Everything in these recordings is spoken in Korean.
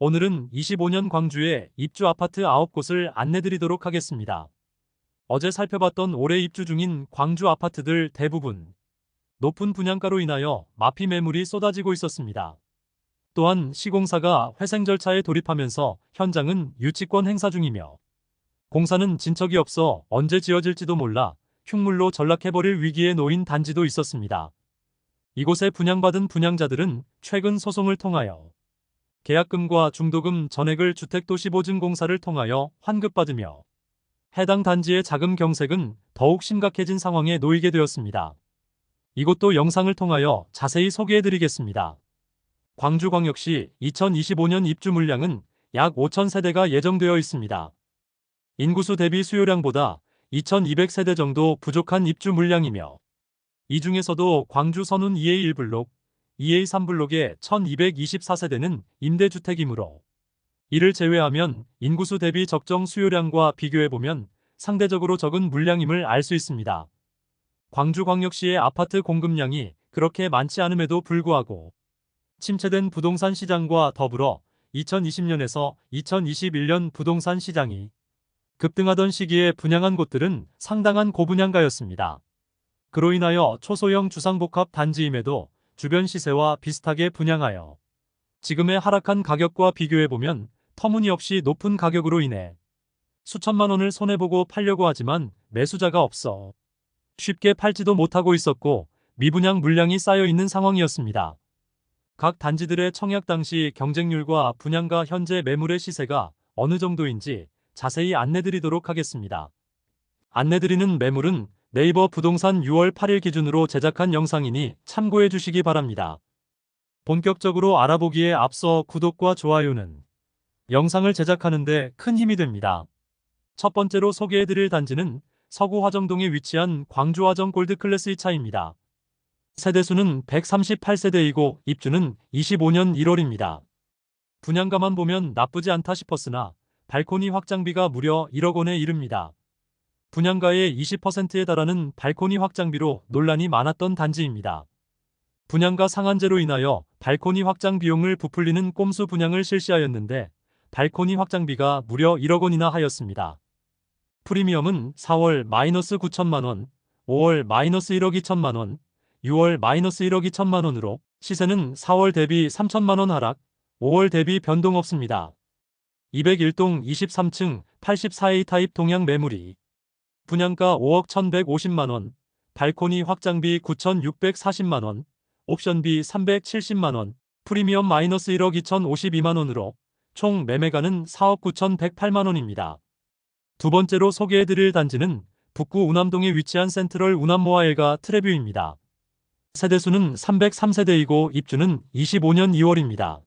오늘은 25년 광주의 입주 아파트 9곳을 안내드리도록 하겠습니다. 어제 살펴봤던 올해 입주 중인 광주 아파트들 대부분 높은 분양가로 인하여 마피 매물이 쏟아지고 있었습니다. 또한 시공사가 회생 절차에 돌입하면서 현장은 유치권 행사 중이며 공사는 진척이 없어 언제 지어질지도 몰라 흉물로 전락해버릴 위기에 놓인 단지도 있었습니다. 이곳에 분양받은 분양자들은 최근 소송을 통하여 계약금과 중도금 전액을 주택도시보증공사를 통하여 환급받으며 해당 단지의 자금 경색은 더욱 심각해진 상황에 놓이게 되었습니다. 이것도 영상을 통하여 자세히 소개해드리겠습니다. 광주광역시 2025년 입주 물량은 약 5천 세대가 예정되어 있습니다. 인구수 대비 수요량보다 2,200세대 정도 부족한 입주 물량이며 이 중에서도 광주 선운 2A 1블록, 2A 3블록의 1224세대는 임대주택이므로 이를 제외하면 인구수 대비 적정 수요량과 비교해보면 상대적으로 적은 물량임을 알 수 있습니다. 광주광역시의 아파트 공급량이 그렇게 많지 않음에도 불구하고 침체된 부동산 시장과 더불어 2020년에서 2021년 부동산 시장이 급등하던 시기에 분양한 곳들은 상당한 고분양가였습니다. 그로 인하여 초소형 주상복합 단지임에도 주변 시세와 비슷하게 분양하여 지금의 하락한 가격과 비교해보면 터무니없이 높은 가격으로 인해 수천만 원을 손해보고 팔려고 하지만 매수자가 없어 쉽게 팔지도 못하고 있었고 미분양 물량이 쌓여 있는 상황이었습니다. 각 단지들의 청약 당시 경쟁률과 분양가 현재 매물의 시세가 어느 정도인지 자세히 안내드리도록 하겠습니다. 안내드리는 매물은 네이버 부동산 6월 8일 기준으로 제작한 영상이니 참고해 주시기 바랍니다. 본격적으로 알아보기에 앞서 구독과 좋아요는 영상을 제작하는데 큰 힘이 됩니다. 첫 번째로 소개해드릴 단지는 서구 화정동에 위치한 광주 화정 골드 클래스 2차입니다. 세대수는 138세대이고 입주는 25년 1월입니다. 분양가만 보면 나쁘지 않다 싶었으나 발코니 확장비가 무려 1억 원에 이릅니다. 분양가의 20%에 달하는 발코니 확장비로 논란이 많았던 단지입니다. 분양가 상한제로 인하여 발코니 확장 비용을 부풀리는 꼼수 분양을 실시하였는데 발코니 확장비가 무려 1억 원이나 하였습니다. 프리미엄은 4월 마이너스 9천만 원, 5월 마이너스 1억 2천만 원, 6월 마이너스 1억 2천만 원으로 시세는 4월 대비 3천만 원 하락, 5월 대비 변동 없습니다. 201동 23층 84A 타입 동양 매물이 분양가 5억 1,150만 원, 발코니 확장비 9,640만 원, 옵션비 370만 원, 프리미엄 마이너스 1억 2,052만 원으로 총 매매가는 4억 9,108만 원입니다. 두 번째로 소개해드릴 단지는 북구 우남동에 위치한 센트럴 우남모아일가 트레뷰입니다. 세대수는 303세대이고 입주는 25년 2월입니다.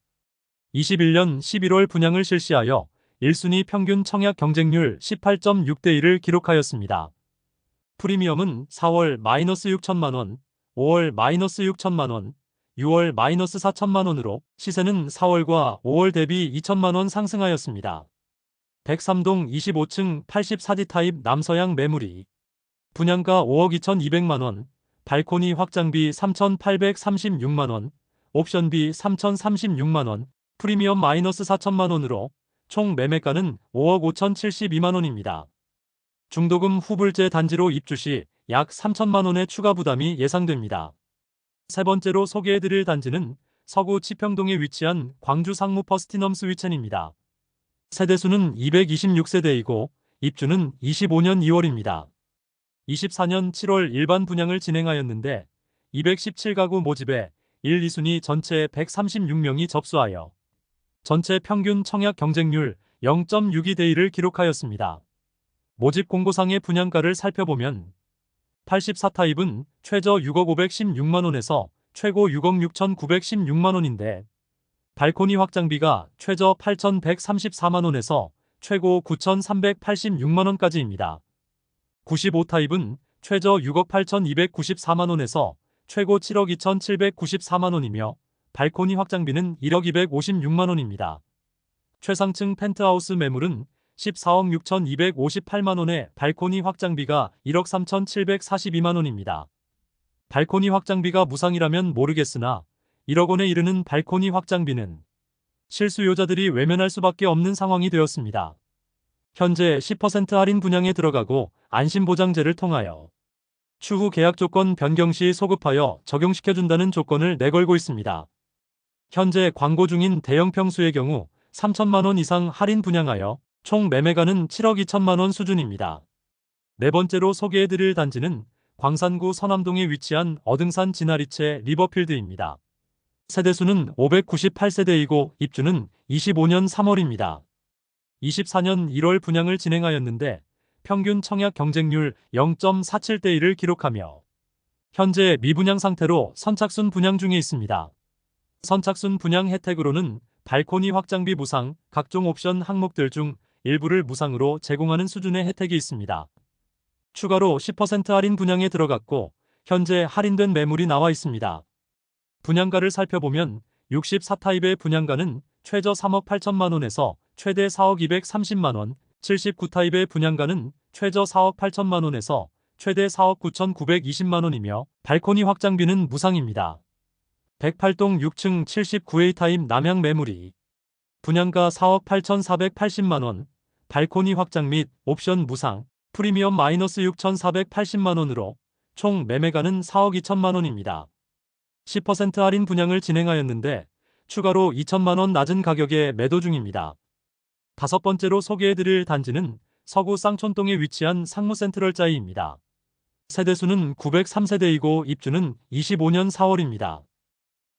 21년 11월 분양을 실시하여 1순위 평균 청약 경쟁률 18.6대 1을 기록하였습니다. 프리미엄은 4월 마이너스 6천만 원, 5월 마이너스 6천만 원, 6월 마이너스 4천만 원으로 시세는 4월과 5월 대비 2천만 원 상승하였습니다. 103동 25층 84D 타입 남서양 매물이 분양가 5억 2,200만 원, 발코니 확장비 3,836만 원, 옵션비 3,036만 원, 프리미엄 마이너스 4천만 원으로 총 매매가는 5억 5,072만 원입니다. 중도금 후불제 단지로 입주 시 약 3천만 원의 추가 부담이 예상됩니다. 세 번째로 소개해드릴 단지는 서구 치평동에 위치한 광주 상무 퍼스티넘 스위첸입니다. 세대수는 226세대이고 입주는 25년 2월입니다. 24년 7월 일반 분양을 진행하였는데 217가구 모집에 1, 2순위 전체 136명이 접수하여 전체 평균 청약 경쟁률 0.62대 1을 기록하였습니다. 모집 공고상의 분양가를 살펴보면 84타입은 최저 6억 516만원에서 최고 6억 6,916만원인데 발코니 확장비가 최저 8,134만원에서 최고 9,386만원까지입니다. 95타입은 최저 6억 8,294만원에서 최고 7억 2,794만원이며 발코니 확장비는 1억 256만원입니다. 최상층 펜트하우스 매물은 14억 6,258만원의 발코니 확장비가 1억 3,742만원입니다. 발코니 확장비가 무상이라면 모르겠으나 1억 원에 이르는 발코니 확장비는 실수요자들이 외면할 수밖에 없는 상황이 되었습니다. 현재 10% 할인 분양에 들어가고 안심보장제를 통하여 추후 계약 조건 변경 시 소급하여 적용시켜준다는 조건을 내걸고 있습니다. 현재 광고 중인 대형 평수의 경우 3천만 원 이상 할인 분양하여 총 매매가는 7억 2천만 원 수준입니다. 네 번째로 소개해드릴 단지는 광산구 서남동에 위치한 어등산 진아리채 리버필드입니다. 세대수는 598세대이고 입주는 25년 3월입니다. 24년 1월 분양을 진행하였는데 평균 청약 경쟁률 0.47대 1을 기록하며 현재 미분양 상태로 선착순 분양 중에 있습니다. 선착순 분양 혜택으로는 발코니 확장비 무상, 각종 옵션 항목들 중 일부를 무상으로 제공하는 수준의 혜택이 있습니다. 추가로 10% 할인 분양에 들어갔고 현재 할인된 매물이 나와 있습니다. 분양가를 살펴보면 64타입의 분양가는 최저 3억 8천만 원에서 최대 4억 230만 원, 79타입의 분양가는 최저 4억 8천만 원에서 최대 4억 9,920만 원이며 발코니 확장비는 무상입니다. 108동 6층 79A 타입 남향 매물이 분양가 4억 8,480만 원, 발코니 확장 및 옵션 무상, 프리미엄 마이너스 6,480만 원으로 총 매매가는 4억 2천만 원입니다. 10% 할인 분양을 진행하였는데 추가로 2천만 원 낮은 가격에 매도 중입니다. 다섯 번째로 소개해드릴 단지는 서구 쌍촌동에 위치한 상무센트럴자이입니다. 세대수는 903세대이고 입주는 25년 4월입니다.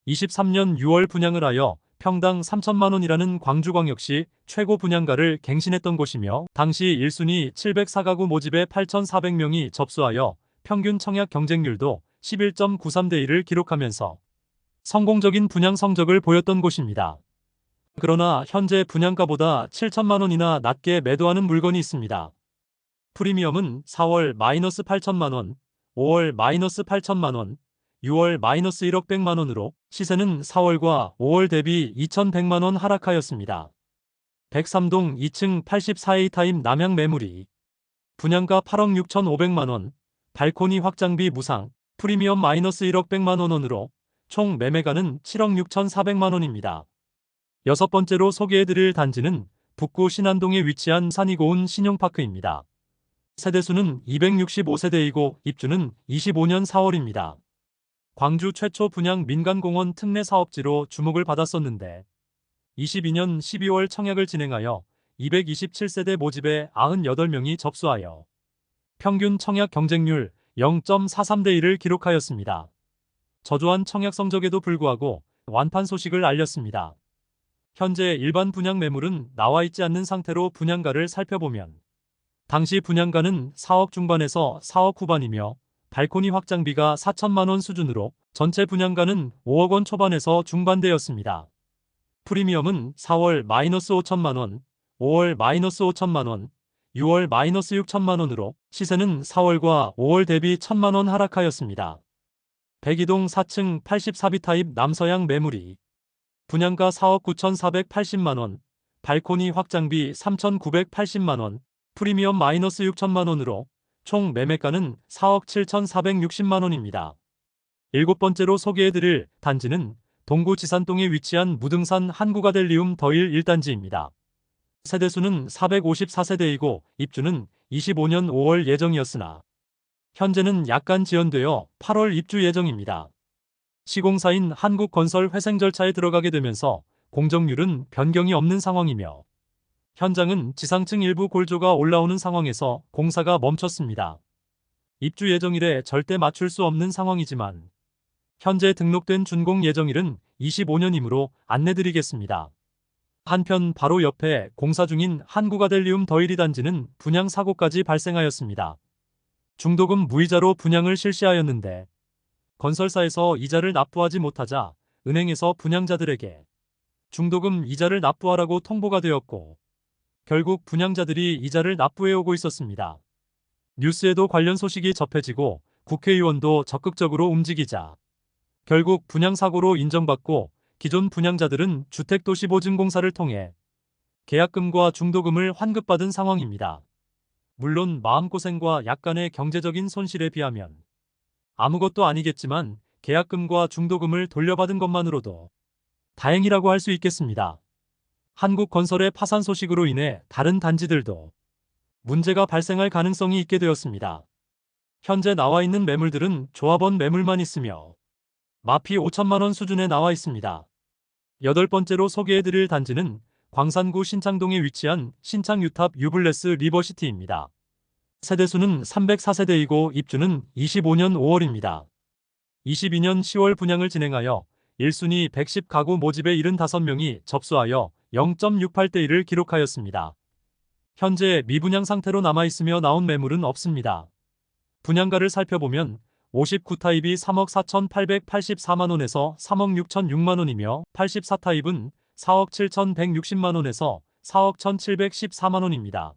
23년 6월 분양을 하여 평당 3천만 원이라는 광주광역시 최고 분양가를 갱신했던 곳이며 당시 1순위 704가구 모집에 8,400명이 접수하여 평균 청약 경쟁률도 11.93대 1을 기록하면서 성공적인 분양 성적을 보였던 곳입니다. 그러나 현재 분양가보다 7천만 원이나 낮게 매도하는 물건이 있습니다. 프리미엄은 4월 마이너스 8천만 원, 5월 마이너스 8천만 원, 6월 마이너스 1억 100만 원으로 시세는 4월과 5월 대비 2,100만 원 하락하였습니다. 103동 2층 84A 타임 남향 매물이 분양가 8억 6,500만 원, 발코니 확장비 무상, 프리미엄 마이너스 1억 100만 원으로 총 매매가는 7억 6,400만 원입니다. 여섯 번째로 소개해드릴 단지는 북구 신안동에 위치한 산이 고운 신용파크입니다. 세대수는 265세대이고 입주는 25년 4월입니다. 광주 최초 분양 민간공원 특례 사업지로 주목을 받았었는데 22년 12월 청약을 진행하여 227세대 모집에 98명이 접수하여 평균 청약 경쟁률 0.43대 1을 기록하였습니다. 저조한 청약 성적에도 불구하고 완판 소식을 알렸습니다. 현재 일반 분양 매물은 나와 있지 않는 상태로 분양가를 살펴보면 당시 분양가는 4억 중반에서 4억 후반이며 발코니 확장비가 4천만 원 수준으로 전체 분양가는 5억 원 초반에서 중반대였습니다. 프리미엄은 4월 마이너스 5천만 원, 5월 마이너스 5천만 원, 6월 마이너스 6천만 원으로 시세는 4월과 5월 대비 1천만 원 하락하였습니다. 백이동 4층 84비 타입 남서양 매물이 분양가 4억 9,480만 원, 발코니 확장비 3,980만 원, 프리미엄 마이너스 6천만 원으로 총 매매가는 4억 7,460만 원입니다. 일곱 번째로 소개해드릴 단지는 동구 지산동에 위치한 무등산 한국아델리움 더일 1단지입니다. 세대수는 454세대이고 입주는 25년 5월 예정이었으나 현재는 약간 지연되어 8월 입주 예정입니다. 시공사인 한국건설 회생 절차에 들어가게 되면서 공정률은 변경이 없는 상황이며 현장은 지상층 일부 골조가 올라오는 상황에서 공사가 멈췄습니다. 입주 예정일에 절대 맞출 수 없는 상황이지만 현재 등록된 준공 예정일은 25년이므로 안내드리겠습니다. 한편 바로 옆에 공사 중인 한국아델리움 더일이 단지는 분양 사고까지 발생하였습니다. 중도금 무이자로 분양을 실시하였는데 건설사에서 이자를 납부하지 못하자 은행에서 분양자들에게 중도금 이자를 납부하라고 통보가 되었고 결국 분양자들이 이자를 납부해오고 있었습니다. 뉴스에도 관련 소식이 접해지고 국회의원도 적극적으로 움직이자 결국 분양사고로 인정받고 기존 분양자들은 주택도시보증공사를 통해 계약금과 중도금을 환급받은 상황입니다. 물론 마음고생과 약간의 경제적인 손실에 비하면 아무것도 아니겠지만 계약금과 중도금을 돌려받은 것만으로도 다행이라고 할 수 있겠습니다. 한국건설의 파산 소식으로 인해 다른 단지들도 문제가 발생할 가능성이 있게 되었습니다. 현재 나와 있는 매물들은 조합원 매물만 있으며 마피 5천만 원 수준에 나와 있습니다. 여덟 번째로 소개해드릴 단지는 광산구 신창동에 위치한 신창 유탑 유블레스 리버시티입니다. 세대수는 304세대이고 입주는 25년 5월입니다. 22년 10월 분양을 진행하여 1순위 110가구 모집에 75명이 접수하여 0.68대 1을 기록하였습니다. 현재 미분양 상태로 남아있으며 나온 매물은 없습니다. 분양가를 살펴보면 59타입이 3억 4,884만원에서 3억 6,006만원이며 84타입은 4억 7,160만원에서 4억 1,714만원입니다.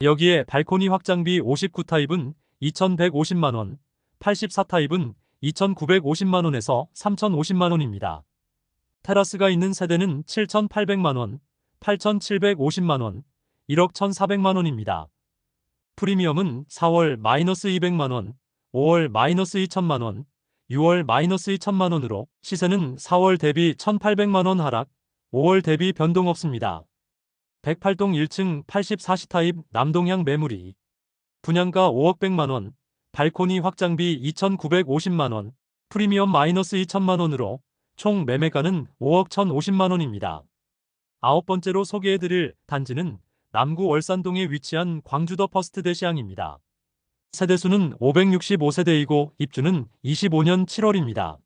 여기에 발코니 확장비 59타입은 2,150만원, 84타입은 2,950만원에서 3,050만원입니다. 테라스가 있는 세대는 7,800만원, 8,750만원, 1억 1,400만원입니다. 프리미엄은 4월 마이너스 200만원, 5월 마이너스 2천만원, 6월 마이너스 2천만원으로 시세는 4월 대비 1,800만원 하락, 5월 대비 변동 없습니다. 108동 1층 84시 타입 남동향 매물이 분양가 5억 100만원, 발코니 확장비 2,950만원, 프리미엄 마이너스 2천만원으로 총 매매가는 5억 1,050만원입니다. 아홉 번째로 소개해드릴 단지는 남구 월산동에 위치한 광주더 퍼스트 대시항입니다. 세대수는 565세대이고 입주는 25년 7월입니다.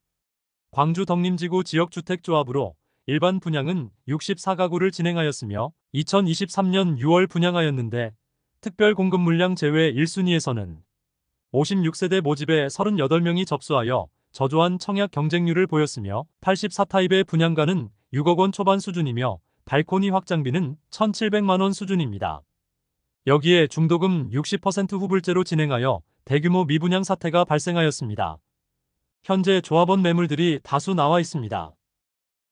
광주 덕림지구 지역주택조합으로 일반 분양은 64가구를 진행하였으며 2023년 6월 분양하였는데 특별 공급 물량 제외 1순위에서는 56세대 모집에 38명이 접수하여 저조한 청약 경쟁률을 보였으며 84타입의 분양가는 6억 원 초반 수준이며 발코니 확장비는 1,700만 원 수준입니다. 여기에 중도금 60% 후불제로 진행하여 대규모 미분양 사태가 발생하였습니다. 현재 조합원 매물들이 다수 나와 있습니다.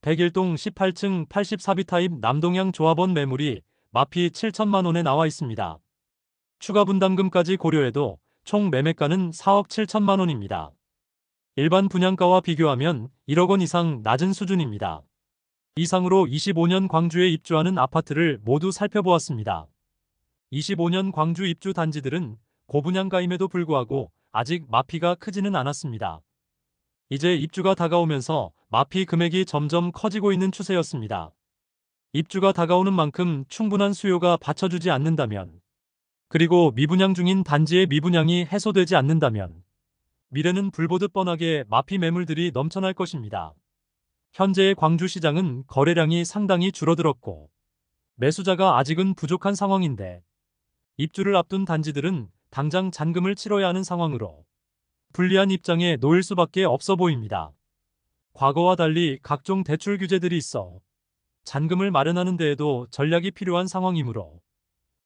101동 18층 84비 타입 남동향 조합원 매물이 마피 7천만 원에 나와 있습니다. 추가 분담금까지 고려해도 총 매매가는 4억 7천만 원입니다. 일반 분양가와 비교하면 1억 원 이상 낮은 수준입니다. 이상으로 25년 광주에 입주하는 아파트를 모두 살펴보았습니다. 25년 광주 입주 단지들은 고분양가임에도 불구하고 아직 마피가 크지는 않았습니다. 이제 입주가 다가오면서 마피 금액이 점점 커지고 있는 추세였습니다. 입주가 다가오는 만큼 충분한 수요가 받쳐주지 않는다면, 그리고 미분양 중인 단지의 미분양이 해소되지 않는다면, 미래는 불보듯 뻔하게 마피 매물들이 넘쳐날 것입니다. 현재의 광주시장은 거래량이 상당히 줄어들었고, 매수자가 아직은 부족한 상황인데, 입주를 앞둔 단지들은 당장 잔금을 치러야 하는 상황으로 불리한 입장에 놓일 수밖에 없어 보입니다. 과거와 달리 각종 대출 규제들이 있어 잔금을 마련하는 데에도 전략이 필요한 상황이므로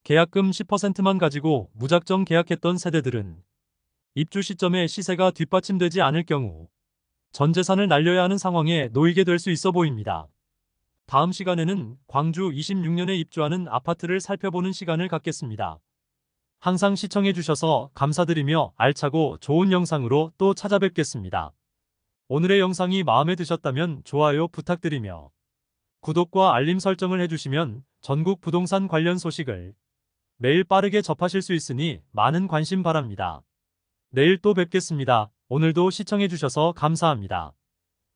계약금 10%만 가지고 무작정 계약했던 세대들은 입주 시점에 시세가 뒷받침되지 않을 경우 전 재산을 날려야 하는 상황에 놓이게 될 수 있어 보입니다. 다음 시간에는 광주 26년에 입주하는 아파트를 살펴보는 시간을 갖겠습니다. 항상 시청해주셔서 감사드리며 알차고 좋은 영상으로 또 찾아뵙겠습니다. 오늘의 영상이 마음에 드셨다면 좋아요 부탁드리며 구독과 알림 설정을 해주시면 전국 부동산 관련 소식을 매일 빠르게 접하실 수 있으니 많은 관심 바랍니다. 내일 또 뵙겠습니다. 오늘도 시청해주셔서 감사합니다.